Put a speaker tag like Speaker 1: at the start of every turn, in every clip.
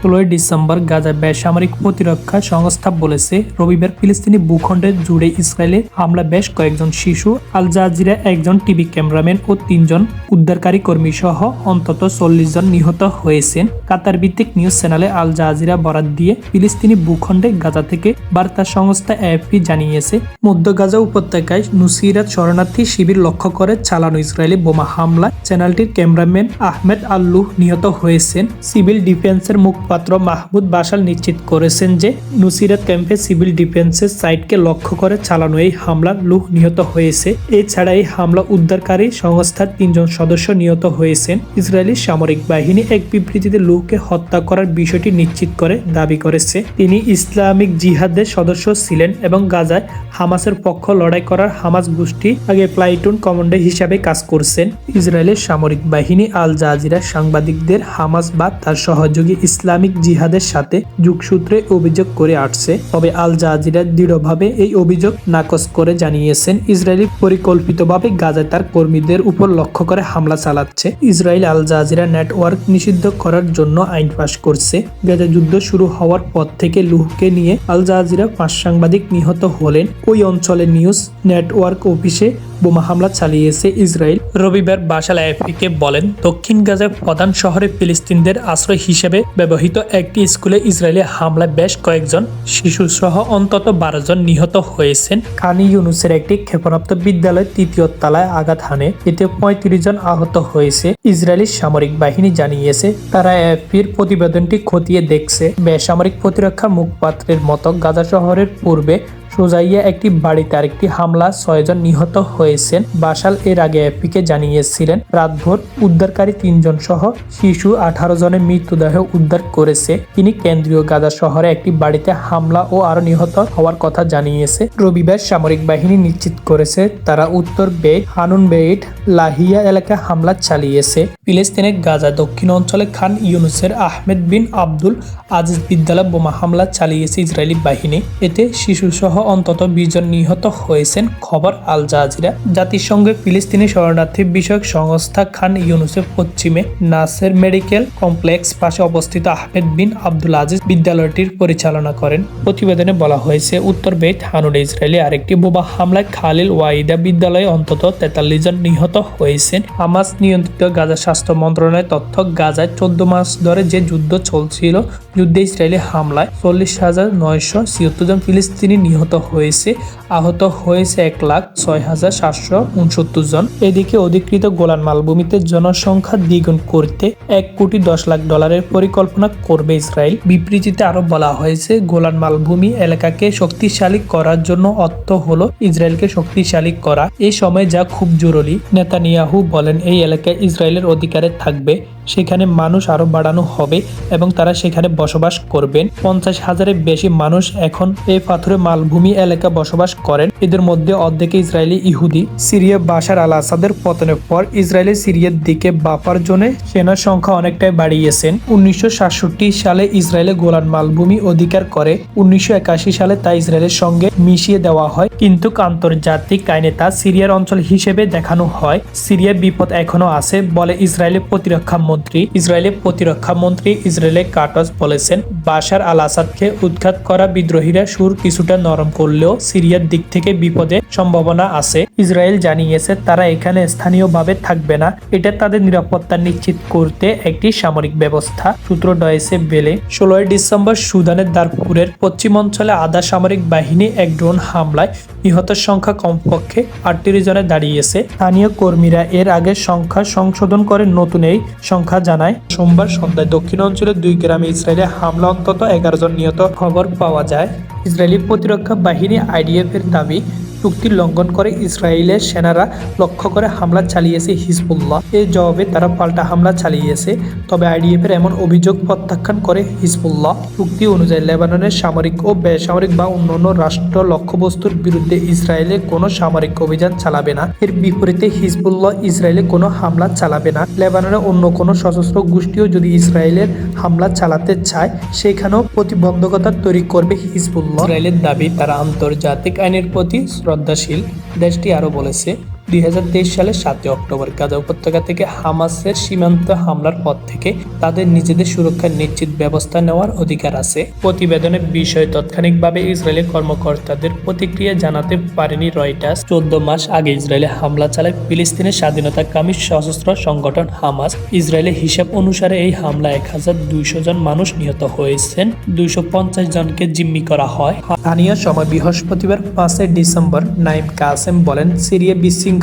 Speaker 1: ষোলোই ডিসেম্বর গাজা বেসামরিক প্রতিরক্ষা সংস্থা বলেছে, রবিবার ফিলিস্তিনি ভূখণ্ডের জুড়ে ইসরায়েলে হামলা বেশ কয়েকজন শিশু, আল জাজিরা একজন টিভি ক্যামেরাম্যান ও তিনজন উদ্ধারকারী কর্মী সহ অন্তত চল্লিশ জন নিহত হয়েছেন। কাতার ভিত্তিক নিউজ চ্যানেলে আল জাজিরা বরাত দিয়ে ফিলিস্তিনি ভূখণ্ডে গাজা থেকে বার্তা সংস্থা এএফপি জানিয়েছে, মধ্য গাজা উপত্যকায় নুসিরাত শরণার্থী শিবির লক্ষ্য করে চালানো ইসরায়েলি বোমা হামলায় চ্যানেলটির ক্যামেরাম্যান আহমেদ আল্লু নিহত হয়েছেন। সিভিল ডিফেন্সের মুখপাত্র মাহমুদ বাসাল নিশ্চিত করেছেন যে নুসিরাত ক্যাম্পে সিভিল ডিফেন্সের সাইটকে লক্ষ্য করে চালানো এই হামলার লুহ নিহত হয়েছে। এছাড়া এই হামলা উদ্ধারকারী সংস্থার তিনজন সদস্য নিহত হয়েছেন। ইসরায়েলি সামরিক বাহিনী এক বিবৃতিতে লুহকে হত্যা করার বিষয়টি নিশ্চিত করে দাবি করেছে। তিনি ইসলামিক জিহাদের সদস্য ছিলেন এবং গাজায় হামাসের পক্ষ লড়াই করার হামাস গোষ্ঠী আগে প্লাইটুন কমান্ডার হিসাবে কাজ করছেন। ইসরায়েলের সামরিক বাহিনী আল জাজিরা সাংবাদিকদের হামাস বা তার সহযোগী ইসলামিক জিহাদের সাথে যুগসূত্রে অভিযোগ করে আসছে। তবে আল জাজিরা দৃঢ়ভাবে এই অভিযোগ নাকচ করে জানিয়েছেন, ইসরায়েলি পরিকল্পিতভাবে গাজায় তার কর্মীদের উপর লক্ষ্য করে হামলা চালাচ্ছে। ইসরায়েল আল জাজিরা নেটওয়ার্ক নিষিদ্ধ করার জন্য আইন পাশ করছে। গাজা যুদ্ধ শুরু হওয়ার পর থেকে লুহকে নিয়ে আল জাজিরা পাঁচ সাংবাদিক নিহত হলেন। ওই অঞ্চলের নিউজ নেটওয়ার্ক অফিসে বোমা হামলা চালিয়েছে ইসরায়েল। রবিবার বাসাল এফিকে বলেন, দক্ষিণ গাজার প্রধান শহরে ফিলিস্তিনদের আশ্রয় হিসেবে ব্যবহৃত একটি স্কুলে ইসরায়েলি হামলায় বেশ কয়েকজন শিশু সহ অন্তত বারো জন নিহত হয়েছেন। কানি ইউনুসের একটি ক্ষেপণাস্ত্র বিদ্যালয় তৃতীয় তলায় আঘাত হানে, এতে পঁয়ত্রিশ জন আহত হয়েছে। ইসরায়েলি সামরিক বাহিনী জানিয়েছে, তারা এফপির প্রতিবেদনটি খতিয়ে দেখছে। বেসামরিক প্রতিরক্ষা মুখপাত্রের মতো গাজা শহরের পূর্বে সোজাইয়া একটি বাড়িতে আরেকটি হামলা ছয়জন নিহত হয়েছেন। বাসাল এর আগে এপিকে জানিয়েছিলেন, রাতভর উদ্ধারকারী তিনজন সহ শিশু আঠারো জনের মৃতদেহ উদ্ধার করেছে। তিনি কেন্দ্রীয় গাজা শহরে একটি বাড়িতে হামলা ও আরও নিহত হওয়ার কথা জানিয়েছে। রবিবার সামরিক বাহিনী নিশ্চিত করেছে, তারা উত্তর বেইট হানুন বেইট লাহিয়া এলাকায় হামলা চালিয়েছে। ফিলিস্তিনের গাজা দক্ষিণ অঞ্চলে খান ইউনুসের আহমেদ বিন আব্দুল আজিজ বিদ্যালয় বোমা হামলা চালিয়েছে ইসরায়েলি বাহিনী। এতে শিশু সহ অন্তত বিশ জন নিহত হয়েছেন, খবর আল জাজিরা। জাতিসংঘের ফিলিস্তিনি শরণার্থী বিষয়ক সংস্থা খান ইউনুসের পশ্চিমে নাসের মেডিকেল কমপ্লেক্স পাশে অবস্থিত আহমেদ বিন আব্দুল আজিজ বিদ্যালয়টির পরিচালনা করেন। প্রতিবেদনে বলা হয়েছে, উত্তর বেত হানুড ইসরায়েলি আরেকটি বোবা হামলায় খালিল ওয়াইদা বিদ্যালয়ে অন্তত তেতাল্লিশ জন নিহত হয়েছেন। হামাস নিয়ন্ত্রিত গাজা স্বাস্থ্য মন্ত্রণালয়ের তথ্য, গাজায় চোদ্দ মাস ধরে যে যুদ্ধ চলছিল, যুদ্ধে ইসরায়েলি হামলায় চল্লিশ হাজার নয়শো ছিয়াত্তর জন ফিলিস্তিনি নিহত হয়েছে। আহত হয়েছে এক লাখ ছয় হাজার সাতশো উনসত্তর জন। এদিকে অধিকৃত গোলান মালভূমিতে জনসংখ্যা দ্বিগুণ করতে এক কোটি দশ লাখ ডলারের পরিকল্পনা করবে ইসরায়েল। বিবৃতিতে আরও বলা হয়েছে, গোলান মালভূমি এলাকাকে শক্তিশালী করার জন্য অর্থ হলো ইসরায়েলকে শক্তিশালী করা। এই সময় যা খুব জরুরি। নেতানিয়াহু বলেন, এই এলাকায় ইসরায়েলের অধিকারে থাকবে, সেখানে মানুষ আরও বাড়ানো হবে এবং তারা সেখানে বসবাস করবেন। পঞ্চাশ হাজারের বেশি মানুষ এখন এই পাথরে মালভূমি এলাকা বসবাস করেন। এদের মধ্যে অর্ধেকে ইসরায়েলি ইহুদি, সিরিয়া বাশার আল আসাদের পতনের পর ইসরায়েলি সিরিয়ার দিকে বাফার জোনে সেনার সংখ্যা অনেকটাই বাড়িয়েছেন। উনিশশো সাতষট্টি সালে ইসরায়েলে গোলান মালভূমি অধিকার করে, উনিশশো একাশি সালে তা ইসরায়েলের সঙ্গে মিশিয়ে দেওয়া হয়। কিন্তু আন্তর্জাতিক আইনে তা সিরিয়ার অঞ্চল হিসেবে দেখানো হয়। সিরিয়ার বিপদ এখনও আছে বলে ইসরায়েলের প্রতিরক্ষা মন্ত্রী, ইসরায়েলের প্রতিরক্ষা মন্ত্রী ইসরায়েলের কাটস বলেছেন। বাশার আল আসাদকে উৎখাত করা বিদ্রোহীরা সুর কিছুটা নরম করলেও সিরিয়ার দিক থেকে বিপদে সম্ভাবনা আছে। ইসরায়েল জানিয়েছে তারা এখানে স্থানীয়ভাবে থাকবে না। এটা তাদের নিরাপত্তা নিশ্চিত করতে একটি সামরিক ব্যবস্থা, সূত্র ডয়েসে বেলে। ষোলোই ডিসেম্বর সুদানের দারপুরের পশ্চিম অঞ্চলে আধা সামরিক বাহিনী এক ড্রোন হামলায় নিহতের সংখ্যা কমপক্ষে আটত্রিশ জনে দাঁড়িয়েছে। স্থানীয় কর্মীরা এর আগে সংখ্যা সংশোধন করে নতুন এই সংখ্যা জানায়। সোমবার সন্ধ্যায় দক্ষিণ অঞ্চলের দুই গ্রামে ইসরায়েলে হামলা অন্তত এগারো জন নিহত খবর পাওয়া যায়। ইসরায়েলি প্রতিরক্ষা বাহিনী আইডিএফ এর দাবি চুক্তি লঙ্ঘন করে ইসরায়েলের সেনারা লক্ষ্য করে হামলা চালিয়েছে হিজবুল্লাহ। এর জবাবে তারা পাল্টা হামলা চালিয়েছে। তবে আইডিএফ এর এমন অভিযোগ প্রত্যাখ্যান করে হিজবুল্লাহ। চুক্তি অনুযায়ী লেবাননের সামরিক ও বেসামরিক বা অন্যান্য রাষ্ট্র লক্ষ্যবস্তুর বিরুদ্ধে ইসরায়েলে কোনো সামরিক অভিযান চালাবে না। এর বিপরীতে হিজবুল্লাহ ইসরায়েলে কোনো হামলা চালাবে না। লেবাননের অন্য কোনো সশস্ত্র গোষ্ঠীও যদি ইসরায়েলের হামলা চালাতে চায়, সেখানেও প্রতিবন্ধকতা তৈরি করবে হিজবুল্লাহ। ইসরায়েলের দাবি, তারা আন্তর্জাতিক আইনের প্রতি শ্রদ্ধাশীল দেশটি আরও বলেছে দুই হাজার তেইশ সালের সাতই অক্টোবর গাজা উপত্যকা থেকে হামাসের সীমান্ত হামলার পর থেকে তাদের নিজেদের সুরক্ষা নিশ্চিত ব্যবস্থা নেওয়ার অধিকার আছে। প্রতিবেদনের বিষয়ে তাৎক্ষণিকভাবে ইসরায়েলি কর্মকর্তাদের প্রতিক্রিয়া জানাতে পারেনি রয়টার্স। চোদ্দ মাস আগে ইসরায়েলে হামলা চালায় ফিলিস্তিনের স্বাধীনতাকামী সশস্ত্র সংগঠন হামাস। ইসরায়েলের হিসাব অনুসারে এই হামলা এক হাজার দুইশো জন মানুষ নিহত হয়েছেন, দুইশো পঞ্চাশ জনকে জিম্মি করা হয়। স্থানীয় সময় বৃহস্পতিবার পাঁচই ডিসেম্বর নাইম কাসেম বলেন, সিরিয়া বিশৃঙ্খলা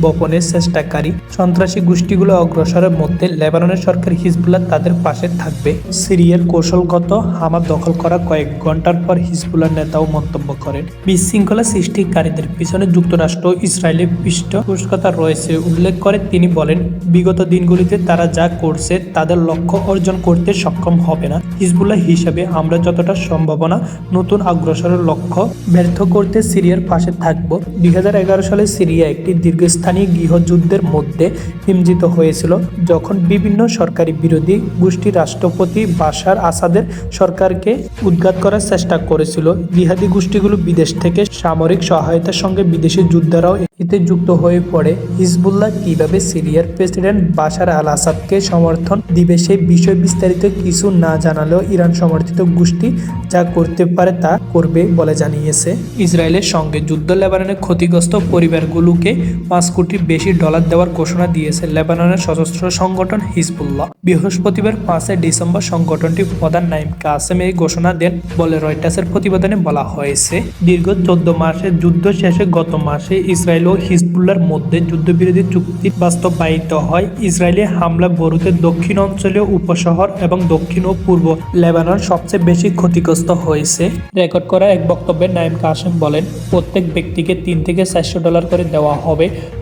Speaker 1: বপনের চেষ্টাকারী সন্ত্রাসী গোষ্ঠীগুলো অগ্রসরের মধ্যে লেবাননের সরকার হিজবুল্লাহ তাদের পাশে থাকবে। সিরিয়ার কৌশলগত হামা দখল করা কয়েক ঘণ্টার পর হিজবুল্লাহ নেতাও মন্তব্য করেন। বিশৃঙ্খলা সৃষ্টিকারীদের পিছনে যুক্তরাষ্ট্র ইসরায়েলের পৃষ্ঠপোষকতা রয়েছে উল্লেখ করে তিনি বলেন, বিগত দিনগুলিতে তারা যা করছে তাদের লক্ষ্য অর্জন করতে সক্ষম হবে না। হিজবুল্লাহ হিসাবে আমরা যতটা সম্ভাবনা নতুন অগ্রসরের লক্ষ্য ব্যর্থ করতে সিরিয়ার পাশে থাকব। দুই হাজার এগারো সালে সিরিয়া একটি দীর্ঘস্থায়ী গৃহযুদ্ধের মধ্যে হিমজিত হয়েছিল, যখন বিভিন্ন সরকারি বিরোধী গোষ্ঠী রাষ্ট্রপতি বাশার আসাদের সরকারকে উদ্ঘাত করার চেষ্টা করেছিল। জিহাদি গোষ্ঠীগুলো বিদেশ থেকে সামরিক সহায়তার সঙ্গে বিদেশি যোদ্ধারাও এতে যুক্ত হয়ে পড়ে। হিজবুল্লাহ কীভাবে সিরিয়ার প্রেসিডেন্ট বাশার আল আসাদকে সমর্থন দিবে সেই বিষয় বিস্তারিত কিছু না জানালেও ইরান সমর্থিত গোষ্ঠী যা করতে পারে তা করবে বলে জানিয়েছে। ইসরায়েলের সঙ্গে যুদ্ধ লেবাননের ক্ষতিগ্রস্ত পরিবারগুলোকে পাঁচ কোটি বেশি ডলার দেওয়ার ঘোষণা দিয়েছে লেবাননের সশস্ত্র সংগঠন হিজবুল্লাহ। বৃহস্পতিবার পাঁচই ডিসেম্বর সংগঠনটি প্রধান নাইম কাসেম এই ঘোষণা দেন বলে রয়টার্সের প্রতিবেদনে বলা হয়েছে। দীর্ঘ চোদ্দ মাসে, যুদ্ধ শেষে গত মাসে ইসরায়েল ও হিজবুল্লার মধ্যে যুদ্ধবিরোধী চুক্তি বাস্তবায়িত হয়। ইসরায়েলি হামলা বরুতের দক্ষিণ অঞ্চলীয় উপশহর এবং দক্ষিণ ও পূর্ব লেবানন সবচেয়ে বেশি ক্ষতিগ্রস্ত হয়েছে। রেকর্ড করা এক বক্তব্যে নাইম কাসেম বলেন, প্রত্যেক ব্যক্তিকে তিন থেকে চারশো ডলার করে দেওয়া হবে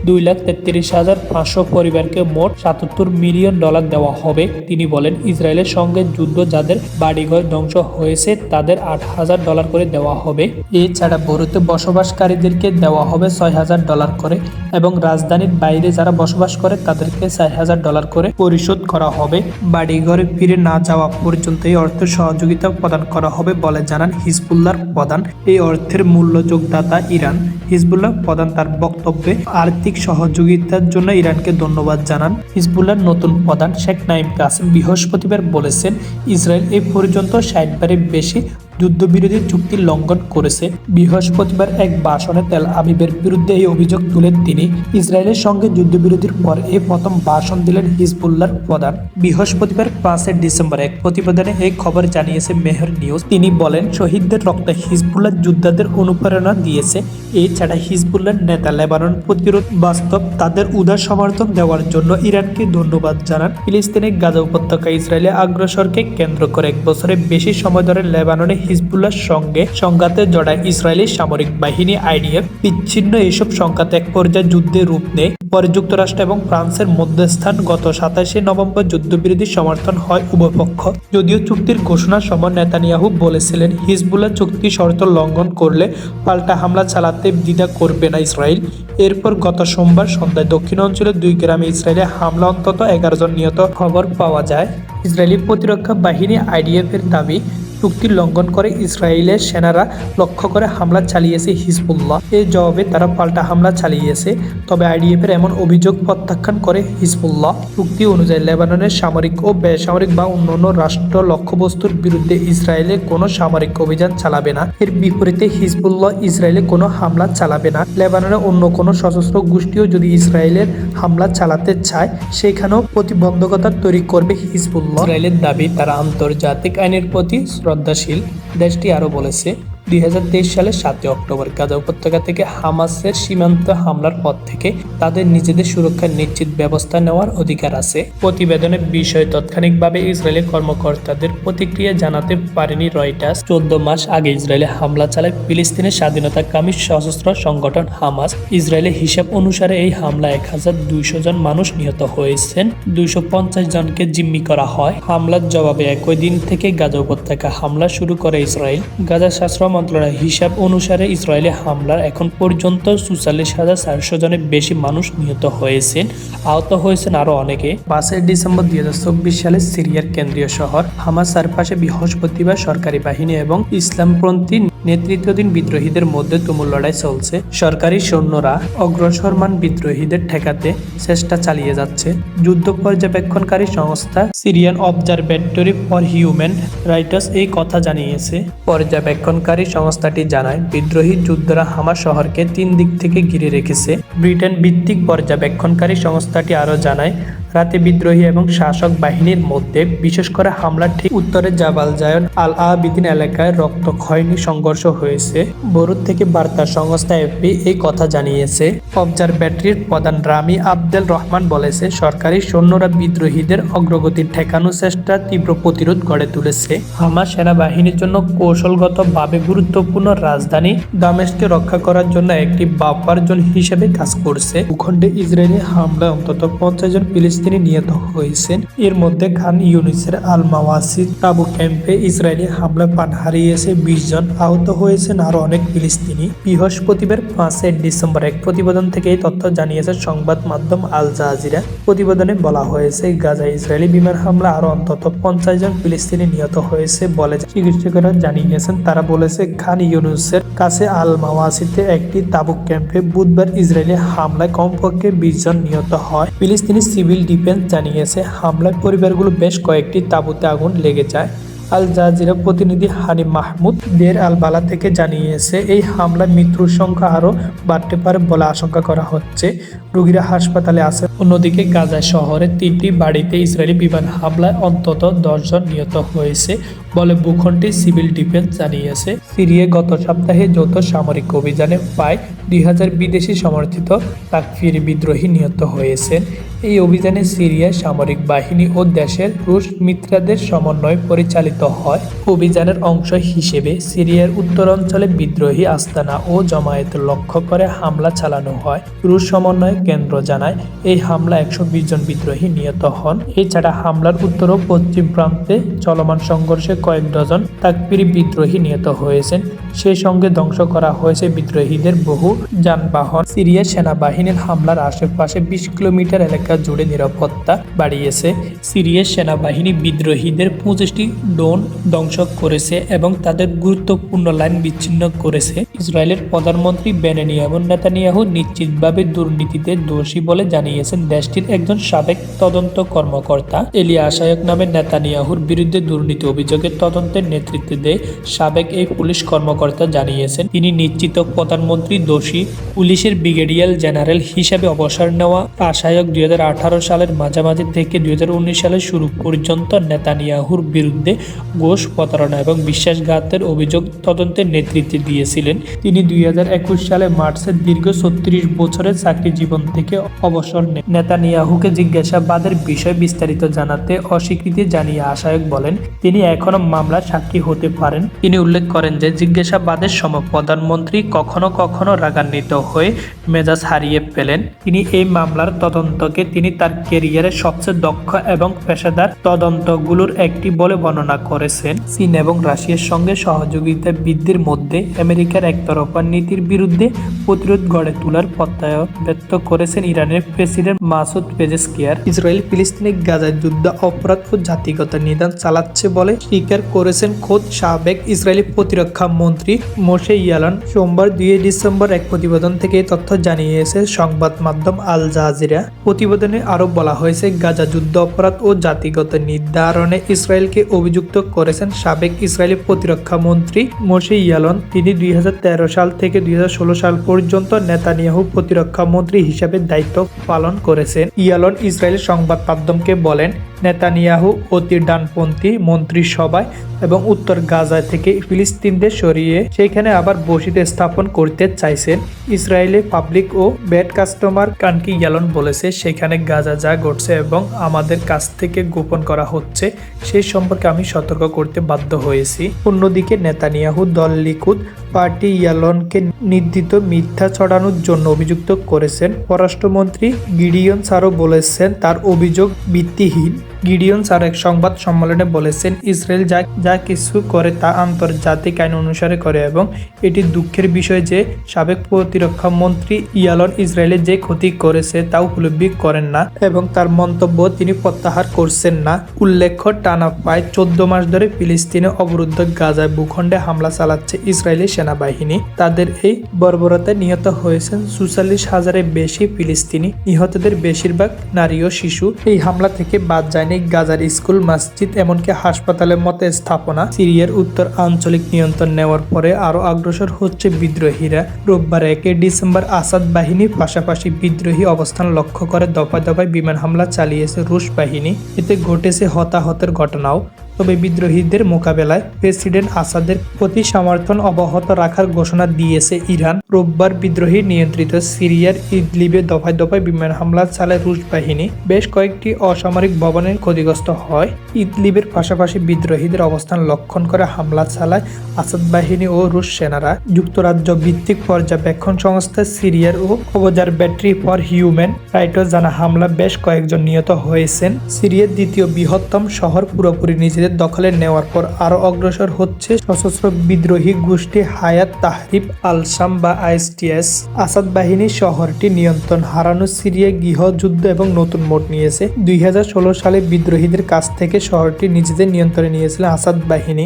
Speaker 1: দুই লাখ তেত্রিশ হাজার পাঁচশো পরিবারকে মোট সাতাত্তর মিলিয়ন ডলার দেওয়া হবে। তিনি বলেন, ইসরায়েলের সঙ্গে যুদ্ধ যাদের বাড়িঘর ধ্বংস হয়েছে, তাদের আট হাজার ডলার করে দেওয়া হবে। এছাড়া বরুতে বসবাসকারীদেরকে দেওয়া হবে ছয় হাজার ডলার করে এবং রাজধানীর বাইরে যারা বসবাস করে, তাদেরকে চার হাজার ডলার করে পরিশোধ করা হবে। বাড়িঘরে ফিরে না যাওয়া পর্যন্ত এই অর্থের সহযোগিতা প্রদান করা হবে বলে জানান হিজবুল্লাহর প্রধান। এই অর্থের মূল্য যোগদাতা ইরান। হিজবুল্লাহ প্রধান তার বক্তব্যে আর্থিক সহযোগিতার জন্য ইরানকে ধন্যবাদ জানান। হিজবুল্লার নতুন প্রধান শেখ নাইম কাসিম বৃহস্পতিবার বলেছেন, ইসরায়েল এ পর্যন্ত ষাটবারের বেশি যুদ্ধবিরোধী চুক্তি লঙ্ঘন করেছে। বৃহস্পতিবার এক ভাষণে তেল আবিবের বিরুদ্ধে এই অভিযোগ তুলেন তিনি। ইসরায়েলের সঙ্গে যুদ্ধবিরতির পর এই প্রথম ভাষণ দিলেন হিজবুল্লাহর প্রধান। বৃহস্পতিবার পাঁচই ডিসেম্বর এক প্রতিবেদনে এই খবর জানিয়েছে মেহর নিউজ। তিনি বলেন, শহীদদের রক্ত হিজবুল্লাহ যোদ্ধাদের অনুপ্রেরণা দিয়েছে। এছাড়া হিজবুল্লাহর নেতা লেবানন প্রতিরোধ বাস্তব, তাদের উদার সমর্থন দেওয়ার জন্য ইরানকে ধন্যবাদ জানান। ফিলিস্তিনের গাজা উপত্যকা ইসরায়েলে আগ্রসরকে কেন্দ্র করে এক বছরের বেশি সময় ধরে লেবাননে হিজবুল্লাহর সঙ্গে সংঘাতে জড়ায় ইসরায়েলি সামরিক বাহিনী, আইডিএফ। বিচ্ছিন্ন এসব সংঘাত এক পর্যায়ে যুদ্ধে রূপ নেয়। পরে যুক্তরাষ্ট্র এবং ফ্রান্সের মধ্যস্থান গত সাতাশে নভেম্বর যুদ্ধবিরোধী সমর্থন হয় উভয়পক্ষ। যদিও চুক্তির ঘোষণার সময় নেতানিয়াহু বলেছিলেন, হিজবুল্লাহ চুক্তি শর্ত লঙ্ঘন করলে পাল্টা হামলা চালাতে দ্বিধা করবে না ইসরায়েল। এরপর গত সোমবার সন্ধ্যায় দক্ষিণ অঞ্চলের দুই গ্রামে ইসরায়েলে হামলা অন্তত এগারো জন নিহত খবর পাওয়া যায়। ইসরায়েলি প্রতিরক্ষা বাহিনী আইডিএফ এর দাবি চুক্তি লঙ্ঘন করে ইসরায়েলের সেনারা লক্ষ্য করে হামলা চালিয়েছে হিজবুল্লাহ। এর জবাবে তারা পাল্টা হামলা চালিয়েছে। তবে আইডিএফের এমন অভিযোগ প্রত্যাখ্যান করে হিজবুল্লাহ। চুক্তি অনুযায়ী লেবাননের সামরিক ও বেসামরিক বা অন্যান্য রাষ্ট্র লক্ষ্যবস্তুর বিরুদ্ধে ইসরায়েলে কোনো সামরিক অভিযান চালাবে না। এর বিপরীতে হিজবুল্লাহ ইসরায়েলে কোনো হামলা চালাবে না। লেবাননের অন্য কোনো সশস্ত্র গোষ্ঠীও যদি ইসরায়েলের হামলা চালাতে চায়, সেখানেও প্রতিবন্ধকতা তৈরি করবে হিজবুল্লাহ। ইসরায়েলের দাবি, তারা আন্তর্জাতিক আইনের প্রতি শ্রদ্ধাশীল দেশটি আরও বলেছে। দুই হাজার তেইশ সালের সাতই অক্টোবর গাজা উপত্যকা থেকে হামাসের সীমান্ত হামলার পর থেকে তাদের নিজেদের সুরক্ষার নিশ্চিত ব্যবস্থা নেওয়ার অধিকার আছে। প্রতিবেদনের বিষয়ে তাৎক্ষণিকভাবে ইসরায়েলি কর্মকর্তাদের প্রতিক্রিয়া জানাতে পারেনি রয়টার্স। চোদ্দ মাস আগে ইসরায়েলে হামলা চালায় ফিলিস্তিনের স্বাধীনতাকামী সশস্ত্র সংগঠন হামাস। ইসরায়েলের হিসাব অনুসারে এই হামলা এক হাজার দুইশো জন মানুষ নিহত হয়েছেন, দুইশো পঞ্চাশ জনকে জিম্মি করা হয়। হামলার জবাবে একই দিন থেকে গাজা উপত্যকা হামলা শুরু করে ইসরায়েল। গাজা শাস্ত্র মন্ত্রণালয়ের হিসাব অনুসারে ইসরায়েলে হামলার এখন পর্যন্ত চুচাল্লিশ হাজার চারশো জনের বেশি মানুষ নিহত হয়েছেন। আহত হয়েছেন আরও অনেকে। পাঁচই ডিসেম্বর দুই হাজার চব্বিশ সালে সিরিয়ার কেন্দ্রীয় শহর হামাস চারপাশে বৃহস্পতিবার সরকারি বাহিনী এবং ইসলামপন্থী নেতৃত্বাধীন বিদ্রোহীদের মধ্যে তুমুল লড়াই চলছে। সরকারি সৈন্যরা অগ্রসরমান বিদ্রোহীদের ঠেকাতে চেষ্টা চালিয়ে যাচ্ছে। যুদ্ধ পর্যবেক্ষণকারী সংস্থা Syrian Observatory for Human Rights এই কথা জানিয়েছে। পর্যবেক্ষণকারী সংস্থাটি জানায়, বিদ্রোহী যুদ্ধরা হামা শহরকে তিন দিক থেকে ঘিরে রেখেছে। ব্রিটেন ভিত্তিক পর্যবেক্ষণকারী সংস্থাটি আরও জানায় রাতে বিদ্রোহী এবং শাসক বাহিনীর মধ্যে বিশেষ করে হামলার ঠিক উত্তরে জাবাল জায়ন আল আবিদিন এলাকায় রক্তক্ষয়নী সংঘর্ষ হয়েছে। বরুদ থেকে বার্তা সংস্থা এফপি এই কথা জানিয়েছে। অবজারভেটরির প্রধান রামি আবদেল রহমান বলেছে, সরকারি সৈন্যরা বিদ্রোহীদের অগ্রগতি ঠেকানোর চেষ্টা তীব্র প্রতিরোধ গড়ে তুলেছে। হামাস সেনাবাহিনীর জন্য কৌশলগতভাবে গুরুত্বপূর্ণ রাজধানী দামেশকে রক্ষা করার জন্য একটি বাফার জোন হিসেবে কাজ করছে। ভূখণ্ডে ইসরায়েলি হামলায় অন্তত পঞ্চাশ জন ফিলিস্তিনি নিহত হয়েছেন। এর মধ্যে খান ইউনিসের আল মাওয়াসিদ তাবু ক্যাম্পে ইসরায়েলি হামলায় প্রাণ হারিয়েছে বিশ জন, আহত হয়েছেন আরও অনেক ফিলিস্তিনি। বৃহস্পতিবার পাঁচই ডিসেম্বর এক প্রতিবেদন থেকে এই তথ্য জানিয়েছে সংবাদ মাধ্যম আল জাজিরা। প্রতিবেদনে বলা হয়েছে, গাজা ইসরায়েলি বিমান হামলা আরও অন্তত পঞ্চাশ জন ফিলিস্তিনি নিহত হয়েছে বলে চিকিৎসকেরা জানিয়েছেন। তারা বলেছে, খান ইউনুসের কাছে আল মাওয়াসিতে একটি তাবুক ক্যাম্পে বুধবার ইসরায়েলি হামলায় কমপক্ষে বিশ জন নিহত হয়। ফিলিস্তিনি সিভিল ডিফেন্স জানিয়েছে হামলায় পরিবারগুলো বেশ কয়েকটি তাঁবুতে আগুন লেগে যায়। আল জাজিরা প্রতিনিধি হানি মাহমুদ দের আল বালা থেকে জানিয়েছে, এই হামলায় মৃত্যুর সংখ্যা আরও বাড়তে পারে বলে আশঙ্কা করা হচ্ছে। রোগীরা হাসপাতালে আছে। অন্যদিকে গাজা শহরে তিনটি বাড়িতে ইসরায়েলি বিমান হামলায় অন্তত দশজন নিহত হয়েছে বলে ভূখণ্ডে সিভিল ডিফেন্স জানিয়েছে। সিরিয়া গত সপ্তাহে যৌথ সামরিক অভিযানে প্রায় দুই হাজার বিদেশি সমর্থিত তাকফির বিদ্রোহী নিহত হয়েছেন। এই অভিযানে সিরিয়া সামরিক বাহিনী ও দেশের রুশ মিত্রাদের সমন্বয়ে পরিচালিত হয়। অভিযানের অংশ হিসেবে সিরিয়ার উত্তরাঞ্চলে বিদ্রোহী আস্তানা ও জমায়েত লক্ষ্য করে হামলা চালানো হয়। রুশ সমন্বয় কেন্দ্র জানায়, এই হামলা একশো বিশ জন বিদ্রোহী নিহত হন। এছাড়া হামলার উত্তর ও পশ্চিম প্রান্তে চলমান সংঘর্ষে কয়েক ডজন তাকপিরি বিদ্রোহী নিহত হয়েছেন। সেই সঙ্গে ধ্বংস করা হয়েছে বিদ্রোহীদের বহু যানবাহন। সিরিয়া সেনাবাহিনীর হামলার আশেপাশে বিশ কিলোমিটার এলাকা জুড়ে নিরাপত্তা বাড়িয়েছে। সিরিয়ার সেনাবাহিনী বিদ্রোহীদের পঁচিশটি ড্রোন ধ্বংস করেছে এবং তাদের গুরুত্বপূর্ণ লাইন বিচ্ছিন্ন করেছে। ইসরায়েলের প্রধানমন্ত্রী বেনেনিয়ামন নেতানিয়াহু নিশ্চিতভাবে দুর্নীতিতে দোষী বলে জানিয়েছেন দেশটির একজন সাবেক তদন্ত কর্মকর্তা। এলিয়া আশায়ক নামে নেতানিয়াহুর বিরুদ্ধে দুর্নীতি অভিযোগের তদন্তের নেতৃত্ব দেয় সাবেক এই পুলিশ কর্মকর্তা জানিয়েছেন। তিনি নিশ্চিত প্রধানমন্ত্রী দোষী পুলিশের ব্রিগেডিয়ার জেনারেল হিসাবে অবসর নেওয়া আশায়ক দুই হাজার সালের মাঝামাঝি থেকে দুই সালের শুরু পর্যন্ত নেতানিয়াহুর বিরুদ্ধে ঘোষ প্রতারণা এবং বিশ্বাসঘাতের অভিযোগ তদন্তের নেতৃত্বে দিয়েছিলেন। তিনি দুই হাজার একুশ সালে মার্চের দীর্ঘ ছত্রিশ বছরের চাকরি জীবন থেকে অবসর নেন। নেতানিয়াহুকে জিজ্ঞাসাবাদের বিষয় বিস্তারিত জানাতে অস্বীকৃতি জানিয়ে আশায়ক বলেন, তিনি এখনও মামলার সাক্ষী হতে পারেন। তিনি উল্লেখ করেন যে, জিজ্ঞাসাবাদের সময় প্রধানমন্ত্রী কখনো কখনো রাগান্বিত হয়ে মেজাজ হারিয়ে ফেলেন। তিনি এই মামলার তদন্তকে তিনি তার কেরিয়ারের সবচেয়ে দক্ষ এবং পেশাদার তদন্তগুলোর একটি বলে বর্ণনা করেছেন। চীন এবং রাশিয়ার সঙ্গে সহযোগিতা বৃদ্ধির মধ্যে আমেরিকার একতরফা নীতির বিরুদ্ধে প্রতিরোধ গড়ে তোলার প্রত্যয় ব্যক্ত করেছেন ইরানের প্রেসিডেন্ট মাসুদ পেজেসকিয়ার। ইসরায়েল ফিলিস্তিনি গাজায় যুদ্ধ অপরাধ ও জাতিগত নিদান চালাচ্ছে বলে স্বীকার করেছেন খোদ সাবেক ইসরায়েলি প্রতিরক্ষা মন্ত্রী মোশে ইয়ালান। সোমবার দুই ডিসেম্বর এক প্রতিবেদন থেকে তথ্য জানিয়েছে সংবাদ মাধ্যম আল জাজিরা। প্রতিবেদনে আরও বলা হয়েছে, গাজা যুদ্ধ অপরাধ ও জাতিগত নির্ধারণে ইসরায়েলকে অভিযুক্ত করেছেন সাবেক ইসরায়েলি প্রতিরক্ষা মন্ত্রী মোশে ইয়ালন। তিনি দুই হাজার তেরো সাল থেকে দুই হাজার ষোলো সাল পর্যন্ত নেতানিয়াহু প্রতিরক্ষা মন্ত্রী হিসাবে দায়িত্ব পালন করেছেন। ইয়ালন ইসরায়েল সংবাদ মাধ্যমকে বলেন নেতানিয়াহু অতি ডানপন্থী মন্ত্রিসভায় এবং উত্তর গাজা থেকে ফিলিস্তিনদের সরিয়ে সেখানে আবার বসিতে স্থাপন করতে চাইছেন। ইসরায়েলে পাবলিক ও ব্যাড কাস্টমার কানকি ইয়ালন বলেছে, সেখানে গাজা যা ঘটছে এবং আমাদের কাছ থেকে গোপন করা হচ্ছে সেই সম্পর্কে আমি সতর্ক করতে বাধ্য হয়েছি। অন্যদিকে নেতানিয়াহু দল লিকুদ পার্টি ইয়ালনকে নির্দিত মিথ্যা ছড়ানোর জন্য অভিযুক্ত করেছেন। পররাষ্ট্রমন্ত্রী গিডিয়ন সারো বলেছেন, তার অভিযোগ ভিত্তিহীন। গিডিয়ন স্যার এক সংবাদ সম্মেলনে বলেছেন, ইসরায়েল যা যা কিছু করে তা আন্তর্জাতিক আইন অনুসারে করে এবং এটি দুঃখের বিষয় যে সাবেক প্রতিরক্ষা মন্ত্রী ইয়ালন ইসরায়েলের যে ক্ষতি করেছে তা উপলব্ধি করেন না এবং তার মন্তব্য তিনি প্রত্যাহার করছেন না। উল্লেখ্য, টানা প্রায় চোদ্দ মাস ধরে ফিলিস্তিনে অবরুদ্ধ গাজায় ভূখণ্ডে হামলা চালাচ্ছে ইসরায়েলি সেনাবাহিনী। তাদের এই বর্বরতায় নিহত হয়েছেন চুয়াল্লিশ হাজারের বেশি ফিলিস্তিনি। নিহতদের বেশিরভাগ নারী ও শিশু। এই হামলা থেকে বাদ যায়নি গাজার স্কুল, মসজিদ, এমনকি হাসপাতালের মতো স্থাপনা সিরিয়ার উত্তর আঞ্চলিক নিয়ন্ত্রণ নেওয়ার পরে আরও অগ্রসর হচ্ছে বিদ্রোহীরা। রোববার একে ডিসেম্বর আসাদ বাহিনী পাশাপাশি বিদ্রোহী অবস্থান লক্ষ্য করে দফায় দফায় বিমান হামলা চালিয়েছে রুশ বাহিনী। এতে ঘটেছে হতাহতের ঘটনাও। তবে বিদ্রোহীদের মোকাবেলায় প্রেসিডেন্ট আসাদের প্রতি সমর্থন অব্যাহত রাখার ঘোষণা দিয়েছে ইরান। রোববার বিদ্রোহী নিয়ন্ত্রিত সিরিয়ার ইদলিবে দফায় দফায় বিমান হামলা চালায় রুশ বাহিনী। বেশ কয়েকটি অসামরিক ভবনের ক্ষতিগ্রস্ত হয়। ইদলিবের পাশাপাশি বিদ্রোহীদের অবস্থান লক্ষণ করে হামলা চালায় আসাদ বাহিনী ও রুশ সেনারা। যুক্তরাজ্য ভিত্তিক পর্যবেক্ষণ সংস্থা সিরিয়ার ও অবজার ব্যাটারি ফর হিউম্যান রাইটস জানা হামলা বেশ কয়েকজন নিহত হয়েছেন। সিরিয়ার দ্বিতীয় বৃহত্তম শহর পুরোপুরি নিজেদের দখলে নেওয়ার পর আরও অগ্রসর হচ্ছে সশস্ত্র বিদ্রোহী গোষ্ঠী হায়াত তাহরিব আলসাম বা আইএসটিএস। আসাদ বাহিনী শহরটি নিয়ন্ত্রণ হারানো সিরিয়া গৃহযুদ্ধ এবং নতুন মোট নিয়েছে। দুই হাজার ষোলো সালে বিদ্রোহীদের কাছ থেকে শহরটি নিজেদের নিয়ন্ত্রণে নিয়েছিল আসাদ বাহিনী।